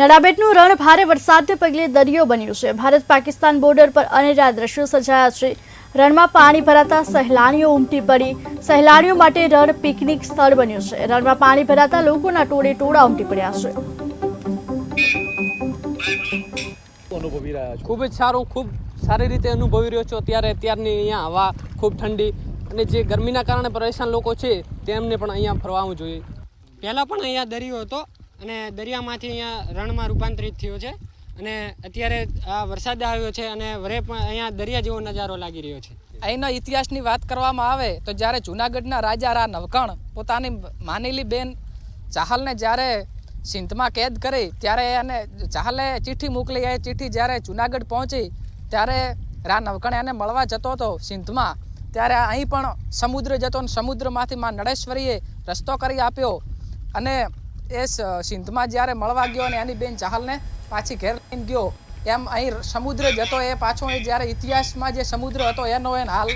નડાબેટનું રણ ભારે વરસાદને પગલે દરિયો બન્યું છે. ભારત પાકિસ્તાન બોર્ડર પર અનેરા દ્રશ્યો સર્જાયા છે. રણમાં પાણી ભરાતા સહેલાણીઓ ઉમટી પડી. સહેલાણીઓ માટે રણ પિકનિક સ્થળ બન્યું છે. રણમાં પાણી ભરાતા લોકોના ટોળે ટોળા ઉમટી પડ્યા છે. ખૂબ જ સારું, ખૂબ સારી રીતે અનુભવી રહ્યો છું. અત્યારે અત્યારની અહીંયા હવા ખૂબ ઠંડી અને જે ગરમીના કારણે પરેશાન લોકો છે, તેમને પણ અહીંયા ફરવાનું જોઈએ. પહેલાં પણ અહીંયા દરિયો હતો. અને દરિયામાંથી અહીંયા રણમાં રૂપાંતરિત થયો છે. અને અત્યારે આ વરસાદ આવ્યો છે અને વરે પણ અહીંયા દરિયા જેવો નજારો લાગી રહ્યો છે. અહીંના ઇતિહાસની વાત કરવામાં આવે તો જ્યારે જૂનાગઢના રાજા રા નવકણ પોતાની માનેલી બેન ચાહલને જ્યારે સિંધમાં કેદ કરી, ત્યારે એને ચાહલે ચિઠ્ઠી મોકલી, એ ચિઠ્ઠી જ્યારે જુનાગઢ પહોંચી, ત્યારે રા નવકણ એને મળવા જતો હતો સિંધમાં. ત્યારે અહીં પણ સમુદ્ર જતો સમુદ્રમાંથી માં નળેશ્વરીએ રસ્તો કરી આપ્યો અને એ સિંધમાં જ્યારે મળવા ગયો અને એની બેન ચાહલને પાછી ઘેર લઈને ગયો, એમ અહીં સમુદ્ર જતો એ પાછો એ જ્યારે ઇતિહાસમાં જે સમુદ્ર હતો, એનો એને હાલ